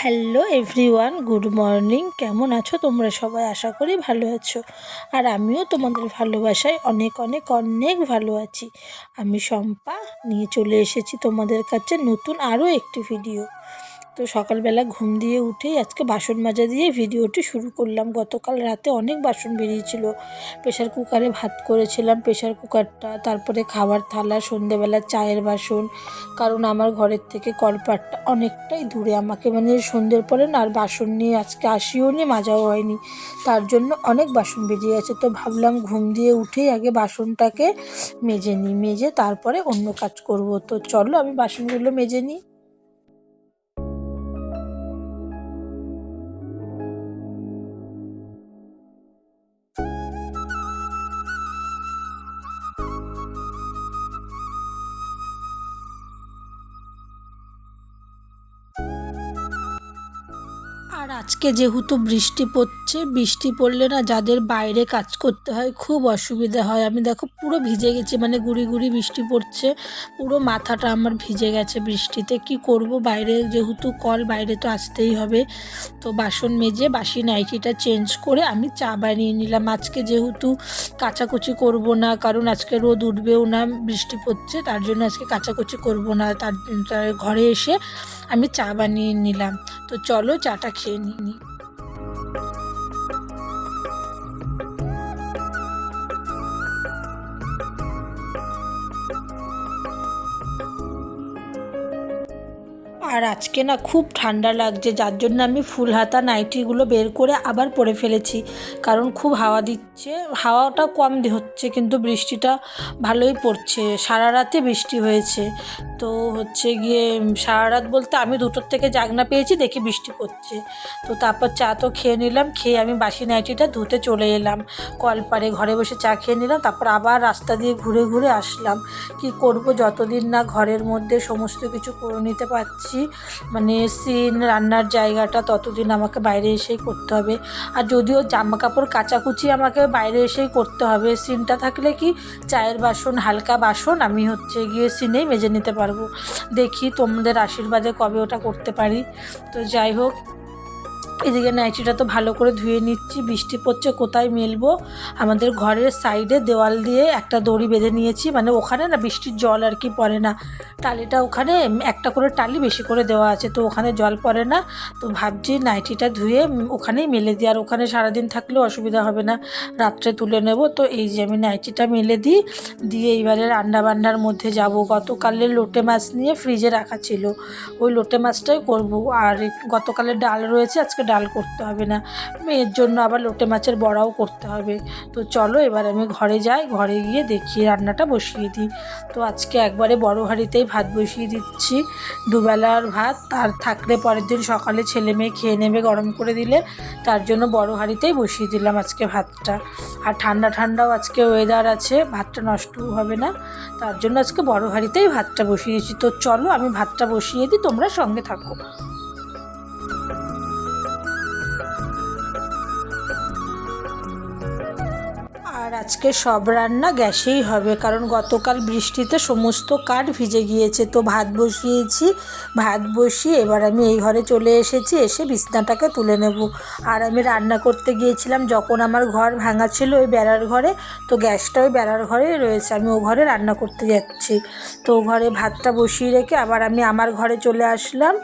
Hello everyone good morning কেমন আছো তোমরা সবাই? আশা করি ভালো আছো। আর আমিও তোমাদের ভালোবাসায় অনেক অনেক অনেক ভালো আছি। আমি শম্পা, নিয়ে চলে এসেছি তোমাদের কাছে নতুন আরও একটি ভিডিও তো সকালবেলা ঘুম দিয়ে উঠেই আজকে বাসন মাজা দিয়ে ভিডিওটি শুরু করলাম। গতকাল রাতে অনেক বাসন বেরিয়েছিল। প্রেশার কুকারে ভাত করেছিলাম প্রেশার কুকারটা, তারপরে খাবার থালা সন্ধেবেলা চায়ের বাসন, কারণ আমার ঘরের থেকে কলপাটটা অনেকটাই দূরে। আমাকে মানে সন্ধ্যের পরে না আর বাসন নিয়ে আজকে আসিও নি, মাজাও হয়নি। তার জন্য অনেক বাসন বেরিয়ে আছে তো ভাবলাম ঘুম দিয়ে উঠেই আগে বাসনটাকে মেজে নিই, মেজে তারপরে অন্য কাজ করব। তো চলো আমি বাসনগুলো মেজে নিই। আর আজকে যেহেতু বৃষ্টি পড়ছে, বৃষ্টি পড়লে না যাদের বাইরে কাজ করতে হয় খুব অসুবিধা হয়। আমি দেখো পুরো ভিজে গেছি মানে গুড়ি গুড়ি বৃষ্টি পড়ছে, পুরো মাথাটা আমার ভিজে গেছে বৃষ্টিতে। কি করব? বাইরে যেহেতু কল, বাইরে তো আসতেই হবে। তো বাসন মেজে, বাসি নাইটিটা চেঞ্জ করে আমি চা বানিয়ে নিলাম। আজকে যেহেতু কাচাকুচি করব না, কারণ আজকে রোদ উঠবেও না, বৃষ্টি পড়ছে, তার জন্য আজকে কাচাকুচি করব না। তার ঘরে এসে আমি চা বানিয়ে নিলাম। তো চলো চাটা খেয়ে নিই আর আজকে না খুব ঠান্ডা লাগছে, যার জন্য আমি ফুল হাতা নাইটিগুলো বের করে আবার পরে ফেলেছি। কারণ খুব হাওয়া দিচ্ছে, হাওয়াটা কম হচ্ছে, কিন্তু বৃষ্টিটা ভালোই পড়ছে। সারা রাতে বৃষ্টি হয়েছে। তো হচ্ছে গিয়ে সারা রাত বলতে আমি দুটোর থেকে জাগনা পেয়েছি, দেখি বৃষ্টি পড়ছে। তো তারপর চা তো খেয়ে নিলাম, খেয়ে আমি বাসি নাইটিটা ধুতে চলে এলাম। কলপারে ঘরে বসে চা খেয়ে নিলাম, তারপর আবার রাস্তা দিয়ে ঘুরে ঘুরে আসলাম। কি করব, যতদিন না ঘরের মধ্যে সমস্ত কিছু করে নিতে পারছি মানে সিন রান্নার জায়গাটা ততদিন আমাকে বাইরে এসেই করতে হবে। আর যদিও জামা কাপড় কাচাকুচি আমাকে বাইরে এসেই করতে হবে সিনটা থাকলে কি চায়ের বাসন, হালকা বাসন, আমি হচ্ছে গিয়ে সিনেই মেজে নিতে পারব। দেখি তোমাদের আশীর্বাদে কবে ওটা করতে পারি। তো যাই হোক এদিকে নাইটিটা তো ভালো করে ধুয়ে নিচ্ছি, বৃষ্টি পড়ছে, কোথায় মেলবো? আমাদের ঘরের সাইডে দেওয়াল দিয়ে একটা দড়ি বেঁধে নিয়েছি মানে ওখানে না বৃষ্টির জল আর কি পড়ে না। টালিটা ওখানে একটা করে টালি বেশি করে দেওয়া আছে, তো ওখানে জল পড়ে না। তো ভাবছি নাইটিটা ধুয়ে ওখানেই মেলে দিই, আর ওখানে সারাদিন থাকলেও অসুবিধা হবে না, রাত্রে তুলে নেব। তো এই যে আমি নাইটিটা মেলে দিই, দিয়ে এইবারে রান্না বান্নার মধ্যে যাব। গতকালের লোটে মাছ নিয়ে ফ্রিজে রাখা ছিল, ওই লোটে মাছটাই করব। আর গতকালের ডাল রয়েছে, আজকে ডাল করতে হবে না। মেয়ের জন্য আবার লোটে মাছের বড়াও করতে হবে। তো চলো এবার আমি ঘরে যাই, ঘরে গিয়ে দেখি রান্নাটা বসিয়ে দিই। তো আজকে একবারে বড় হাঁড়িতেই ভাত বসিয়ে দিচ্ছি। দুবেলার ভাত, আর থাকলে পরের দিন সকালে ছেলে মেয়ে খেয়ে নেবে গরম করে দিলে, তার জন্য বড় হাঁড়িতেই বসিয়ে দিলাম আজকে ভাতটা। আর ঠান্ডা ঠান্ডাও আজকে ওয়েদার আছে, ভাতটা নষ্টও হবে না। তার জন্য আজকে বড় হাঁড়িতেই ভাতটা বসিয়েছি। তো চলো আমি ভাতটা বসিয়ে দিই, তোমরা সঙ্গে থাকো। আজকে সব রান্না গ্যাসেই হবে, কারণ গতকাল বৃষ্টিতে সমস্ত কাঠ ভিজে গিয়েছে। তো ভাত বসিয়েছি, ভাত বসিয়ে এবার আমি এই ঘরে চলে এসেছি, এসে বিছনাটাকে তুলে নেব। আর আমি রান্না করতে গিয়েছিলাম যখন আমার ঘর ভাঙা ছিল ওই বেড়ার ঘরে, তো গ্যাসটা ওই বেড়ার ঘরে রয়েছে, আমি ও ঘরে রান্না করতে যাচ্ছি। তো ও ঘরে ভাতটা বসিয়ে রেখে আবার আমি আমার ঘরে চলে আসলাম,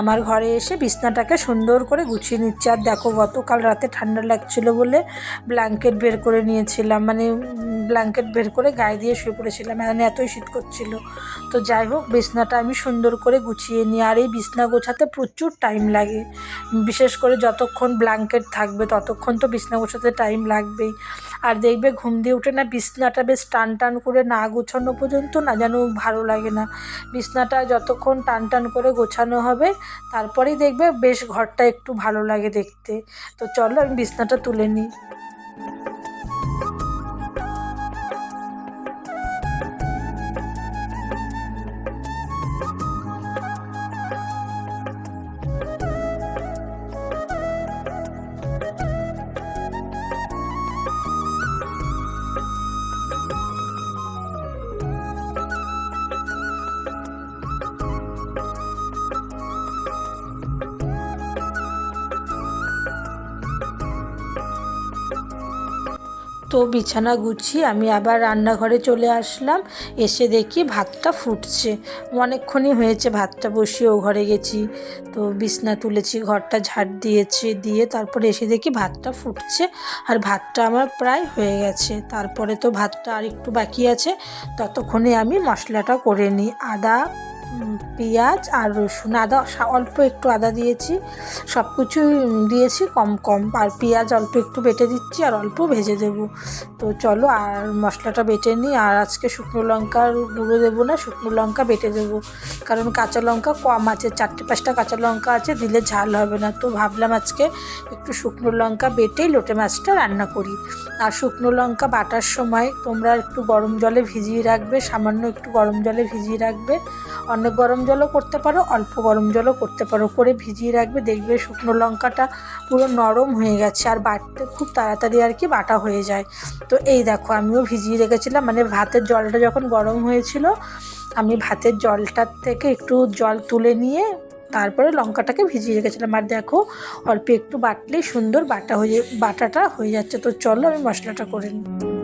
আমার ঘরে এসে বিছনাটাকে সুন্দর করে গুছিয়ে নিচ্ছি। আর দেখো গতকাল রাতে ঠান্ডা লাগছিল বলে ব্ল্যাঙ্কেট বের করে নিয়েছিলাম। মানে ব্ল্যাঙ্কেট বের করে গায়ে দিয়ে শুয়ে পড়েছিলাম। মানে এতই শীত করছিল। তো যাই হোক, বিছনাটা আমি সুন্দর করে গুছিয়ে নিই। আর এই বিছনা গোছাতে প্রচুর টাইম লাগে। বিশেষ করে যতক্ষণ ব্ল্যাঙ্কেট থাকবে, ততক্ষণ তো বিছনা গোছাতে টাইম লাগবেই। আর দেখবে ঘুম দিয়ে উঠে না বিছনাটা বেশ টান টান করে না গোছানো পর্যন্ত না যেন ভালো লাগে না। বিছনাটা যতক্ষণ টান টান করে গোছানো হবে, তারপরেই দেখবে বেশ ঘরটা একটু ভালো লাগে দেখতে। তো চলো আমি বিছনাটা তুলে নিই। তো বিছানা গুছিয়ে আমি আবার রান্নাঘরে চলে আসলাম। এসে দেখি ভাতটা ফুটছে। অনেকক্ষণই হয়েছে ভাতটা বসিয়ে ও ঘরে গেছি। তো বিছনা তুলেছি, ঘরটা ঝাড় দিয়েছি, দিয়ে তারপরে এসে দেখি ভাতটা ফুটছে আর ভাতটা আমার প্রায় হয়ে গেছে। তারপরে তো ভাতটা আর একটু বাকি আছে। ততক্ষণে আমি মশলাটা করে নিই। আদা পেঁয়াজ আর রসুন, আদা অল্প একটু আদা দিয়েছি সব কিছুই দিয়েছি, কম কম, আর পেঁয়াজ অল্প একটু বেটে দিচ্ছি আর অল্প ভেজে দেবো। তো চলো, আর মশলাটা বেটে নিই, আর আজকে শুকনো লঙ্কার গুঁড়ো দেবো না, শুকনো লঙ্কা বেটে দেবো। কারণ কাঁচা লঙ্কা কম আছে, চারটে পাঁচটা কাঁচা লঙ্কা আছে, দিলে ঝাল হবে না। তো ভাবলাম আজকে একটু শুকনো লঙ্কা বেটেই লোটে মাছটা রান্না করি। আর শুকনো লঙ্কা বাটার সময় তোমরা একটু গরম জলে ভিজিয়ে রাখবে, সামান্য একটু গরম জলে ভিজিয়ে রাখবে। অনেক গরম জলও করতে পারো, অল্প গরম জলও করতে পারো। করে ভিজিয়ে রাখবে, দেখবে শুকনো লঙ্কাটা পুরো নরম হয়ে গেছে আর বাটতে খুব তাড়াতাড়ি আর কি বাটা হয়ে যায়। তো এই দেখো, আমিও ভিজিয়ে রেখেছিলাম মানে ভাতের জলটা যখন গরম হয়েছিল, আমি ভাতের জলটার থেকে একটু জল তুলে নিয়ে তারপরে লঙ্কাটাকে ভিজিয়ে রেখেছিলাম। আর দেখো, অল্প একটু বাটলেই সুন্দর বাটা হয়ে, বাটাটা হয়ে যাচ্ছে। তো চলো আমি মশলাটা করে নিই।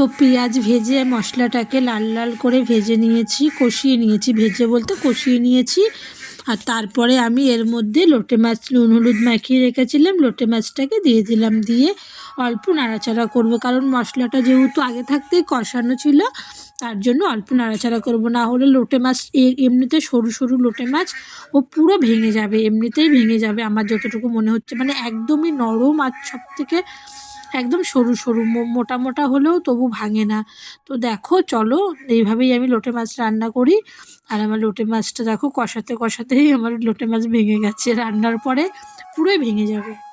তো পেঁয়াজ ভেজে মশলাটাকে লাল লাল করে ভেজে নিয়েছি, কষিয়ে নিয়েছি। ভেজে বলতে কষিয়ে নিয়েছি। আর তারপরে আমি এর মধ্যে লোটে মাছ, নুন, হলুদ মাখিয়ে রেখেছিলাম। লোটে মাছটাকে দিয়ে দিলাম দিয়ে অল্প নাড়াচাড়া করব। কারণ মশলাটা যেহেতু আগে থাকতেই কষানো ছিল, তার জন্য অল্প নাড়াচাড়া করব। না হলে লোটে মাছ এমনিতে সরু সরু লোটে মাছ, ও পুরো ভেঙে যাবে, এমনিতেই ভেঙে যাবে। আমার যতটুকু মনে হচ্ছে মানে একদমই নরম আর সব থেকে একদম সরু সরু মোটা মোটা হলেও তবু ভাঙে না। তো দেখো, চলো, এইভাবেই আমি লোটে মাছ রান্না করি। আর আমার লোটে মাছটা দেখো, কষাতে কষাতেই আমার লোটে মাছ ভেঙে গেছে। রান্নার পরে পুরোই ভেঙে যাবে।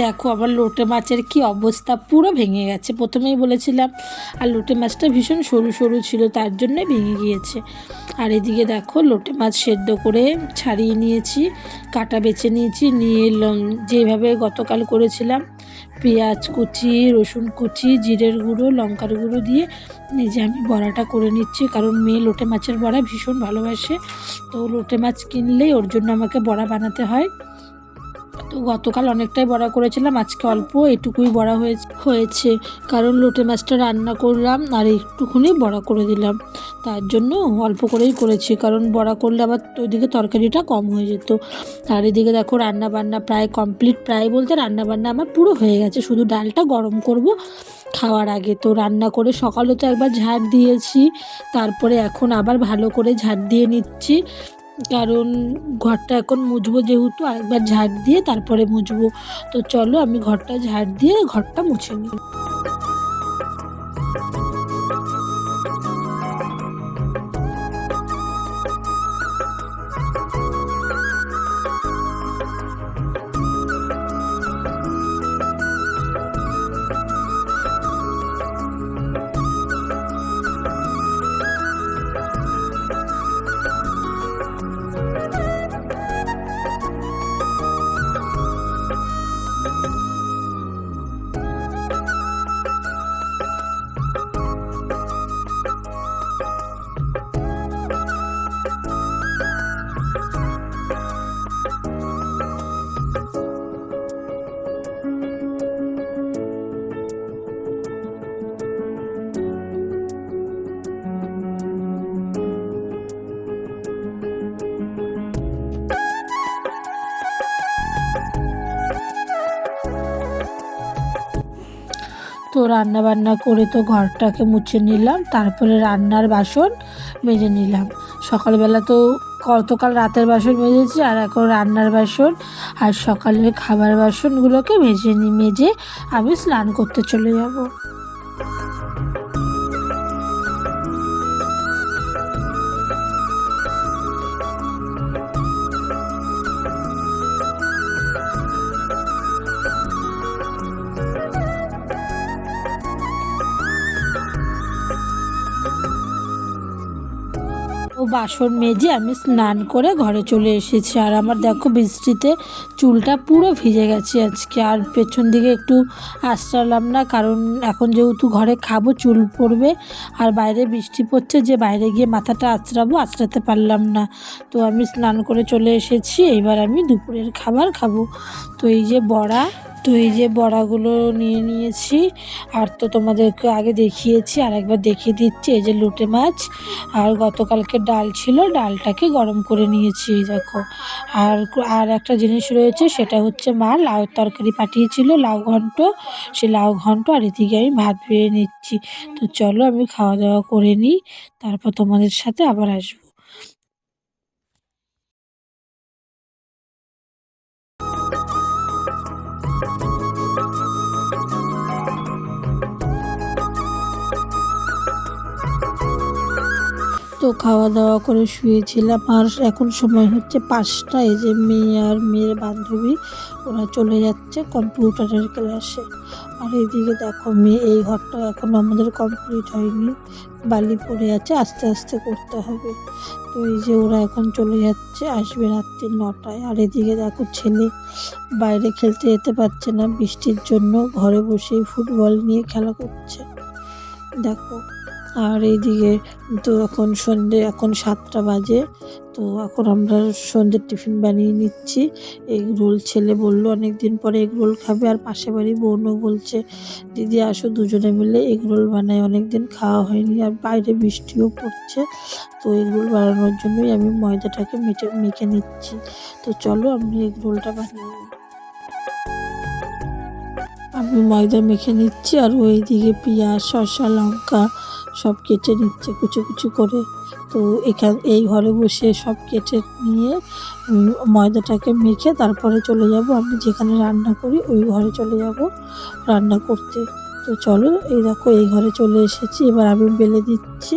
দেখো, আবার লোটে মাছের কি অবস্থা? পুরো ভেঙে গেছে। প্রথমেই বলেছিলাম, আর লোটে মাছটা ভীষণ সরু সরু ছিল, তার জন্যই ভেঙে গিয়েছে। আর এদিকে দেখো, লোটে মাছ সেদ্ধ করে ছাড়িয়ে নিয়েছি, কাটা বেছে নিয়েছি, নিয়ে যেভাবে গতকাল করেছিলাম, পেঁয়াজ কুচি, রসুন কুচি, জিরের গুঁড়ো, লঙ্কার গুঁড়ো দিয়ে নিজে আমি বড়াটা করে নিচ্ছি, কারণ মেয়ে লোটে মাছের বড়া ভীষণ ভালোবাসে। তো লোটে মাছ কিনলেই ওর জন্য আমাকে বড়া বানাতে হয়। তো গতকাল অনেকটাই বড়া করেছিলাম, আজকে অল্প এটুকুই বড়া হয়েছে কারণ লোটে মাছটা রান্না করলাম আর একটুখানি বড়া করে দিলাম। তার জন্য অল্প করেই করেছি, কারণ বড়া করলে আবার ওইদিকে তরকারিটা কম হয়ে যেত। আর এদিকে দেখো রান্না বান্না প্রায় কমপ্লিট প্রায় বলতে রান্না বান্না আমার পুরো হয়ে গেছে। শুধু ডালটা গরম করব খাওয়ার আগে। তো রান্না করে সকালে তো একবার ঝাড় দিয়েছি, তারপরে এখন আবার ভালো করে ঝাড় দিয়ে নিচ্ছি। কারণ ঘরটা এখন মুছবো যেহেতু আরেকবার ঝাড় দিয়ে তারপরে মুছবো। তো চলো আমি ঘরটা ঝাড় দিয়ে ঘরটা মুছে নিই। তো রান্না বান্না করে তো ঘরটাকে মুছে নিলাম, তারপরে রান্নার বাসন মেজে নিলাম। সকালবেলা তো গতকাল রাতের বাসন মেজেছি আর এখন রান্নার বাসন আর সকালের খাবার বাসনগুলোকে মেজে নি, মেজে আমি স্নান করতে চলে যাব। বাসন মেজে আমি স্নান করে ঘরে চলে এসেছি। আর আমার দেখো বৃষ্টিতে চুলটা পুরো ভিজে গেছে আজকে। আর পেছন দিকে একটু আশ্রালাম না, কারণ এখন যেহেতু ঘরে খাব, চুল পড়বে আর বাইরে বৃষ্টি পড়ছে, যে বাইরে গিয়ে মাথাটা আঁচড়াবো আঁচড়াতে পারলাম না। তো আমি স্নান করে চলে এসেছি এবার আমি দুপুরের খাবার খাব। তো এই যে বড়া তো এই যে বড়াগুলো নিয়ে নিয়েছি। আর তো তোমাদেরকে আগে দেখিয়েছি, আর একবার দেখিয়ে দিচ্ছি। এই যে লুটে মাছ, আর গতকালকে ডাল ছিল, ডালটাকে গরম করে নিয়েছি, এই দেখো। আর আর একটা জিনিস রয়েছে, সেটা হচ্ছে মা লাউ তরকারি পাঠিয়েছিল, লাউ ঘন্ট। সেই লাউ ঘন্ট, আর এদিকে আমি ভাত বেড়ে নিচ্ছি। তো চলো, আমি খাওয়া দাওয়া করে নিই, তারপর তোমাদের সাথে আবার আসব। তো খাওয়া দাওয়া করে শুয়েছিলাম। আর এখন সময় হচ্ছে পাঁচটা। এই যে মেয়ে আর মেয়ের বান্ধবী, ওরা চলে যাচ্ছে কম্পিউটারের ক্লাসে। আর এইদিকে দেখো মেয়ে, এই ঘরটা এখন আমাদের কমপ্লিট হয়নি। বালি পড়ে আছে, আস্তে আস্তে করতে হবে। তো এই যে ওরা এখন চলে যাচ্ছে, আসবে রাত্রি নটায়। আর এদিকে দেখো ছেলে বাইরে খেলতে যেতে পারছে না। বৃষ্টির জন্য ঘরে বসেই ফুটবল নিয়ে খেলা করছে। দেখো আর এইদিকে তো এখন সন্ধে, এখন সাতটা বাজে। তো এখন আমরা সন্ধ্যের টিফিন বানিয়ে নিচ্ছি। এগ রোল ছেলে বলল অনেক দিন পরে এগ রোল খাবে আর পাশে বাড়ি বোনও বলছে, দিদি, আসো দুজনে মিলে এগ রোল বানাই। অনেক দিন খাওয়া হয়নি আর বাইরে বৃষ্টিও পড়ছে। তো এগ রোল বানানোর জন্যই আমি ময়দাটাকে মেটে, মেখে নিচ্ছি। তো চলো আমি এগ রোলটা বানিয়ে নিই। আমি ময়দা মেখে নিচ্ছি আর ওই দিকে পেঁয়াজ, শসা, লঙ্কা সব কেটে নিচ্ছে কুচু কুচি করে। তো এখান, এই ঘরে বসে সব কেটে নিয়ে ময়দাটাকে মেখে তারপরে চলে যাব আমি যেখানে রান্না করি, ওই ঘরে চলে যাব রান্না করতে। তো চলো, এই দেখো, এই ঘরে চলে এসেছি। এবার আমি বেলে দিচ্ছি,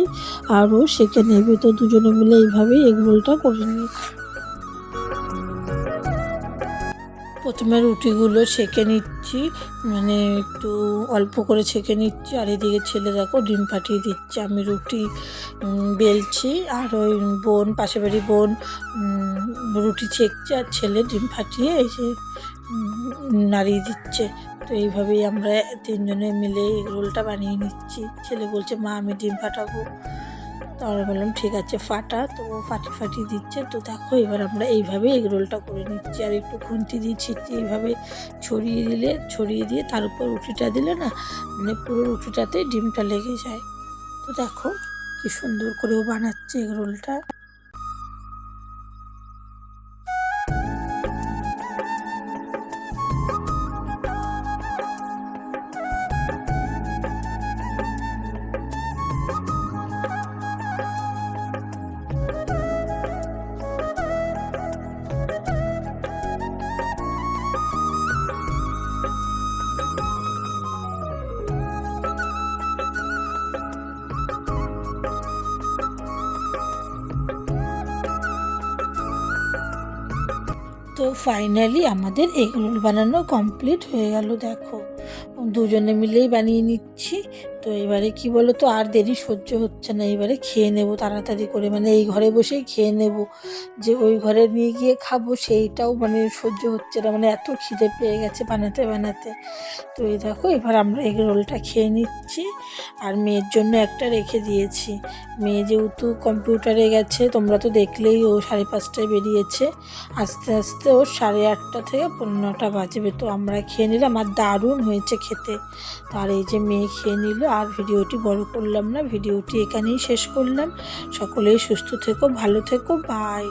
আরও সেঁকে নেবে। তো দুজনে মিলে এইভাবেই এগ রোলটা করে নিই প্রথমে রুটিগুলো সেঁকে নিচ্ছি মানে একটু অল্প করে ছেঁকে নিচ্ছি। আর এদিকে ছেলে দেখো ডিম ফাটিয়ে দিচ্ছে, আমি রুটি বেলছি, আর ওই বোন পাশে বাড়ি বোন রুটি ছেঁকছে, আর ছেলে ডিম ফাটিয়ে এই যে নাড়িয়ে দিচ্ছে। তো এইভাবেই আমরা তিনজনে মিলে রোলটা বানিয়ে নিচ্ছি। ছেলে বলছে, মা, আমি ডিম ফাটাবো। তো বললাম, ঠিক আছে, ফাটা। তো ও ফাটি ফাটি দিচ্ছে। তো দেখো, এবার আমরা এইভাবে এগ রোলটা করে নিচ্ছি। আর একটু খুন্তি দিয়ে এইভাবে ছড়িয়ে দিলে, ছড়িয়ে দিয়ে তার উপর রুটিটা দিলে না মানে পুরো রুটিটাতে ডিমটা লেগে যায়। তো দেখো, কি সুন্দর করেও বানাচ্ছে এগ রোলটা। তো ফাইনালি আমাদের এগ রোল বানানো কমপ্লিট হয়ে গেল দেখো। দুজনে মিলেই বানিয়ে নিচ্ছি। তো এবারে কি বলো তো আর দেরি সহ্য হচ্ছে না। এবারে খেয়ে নেব তাড়াতাড়ি করে মানে এই ঘরে বসেই খেয়ে নেব। যে ওই ঘরে নিয়ে গিয়ে খাব, সেইটাও মানে সহ্য হচ্ছে না। মানে এত খিদে পেয়ে গেছে বানাতে বানাতে। তো এই দেখো, এবার আমরা এগ রোলটা খেয়ে নিচ্ছি। আর মেয়ের জন্য একটা রেখে দিয়েছি। মেয়ে যেহেতু কম্পিউটারে গেছে, তোমরা তো দেখলেই ও সাড়ে পাঁচটায় বেরিয়েছে। আস্তে আস্তে ও সাড়ে আটটা থেকে পনেরো নটা বাজবে। তো আমরা খেয়ে নিলাম, আর দারুণ হয়েছে খেতে। তো আর এই যে মেয়ে খেয়ে নিল আর ভিডিওটি বড় করলাম না, ভিডিওটি এখানেই শেষ করলাম। সকলেই সুস্থ থেকো, ভালো থেকো বাই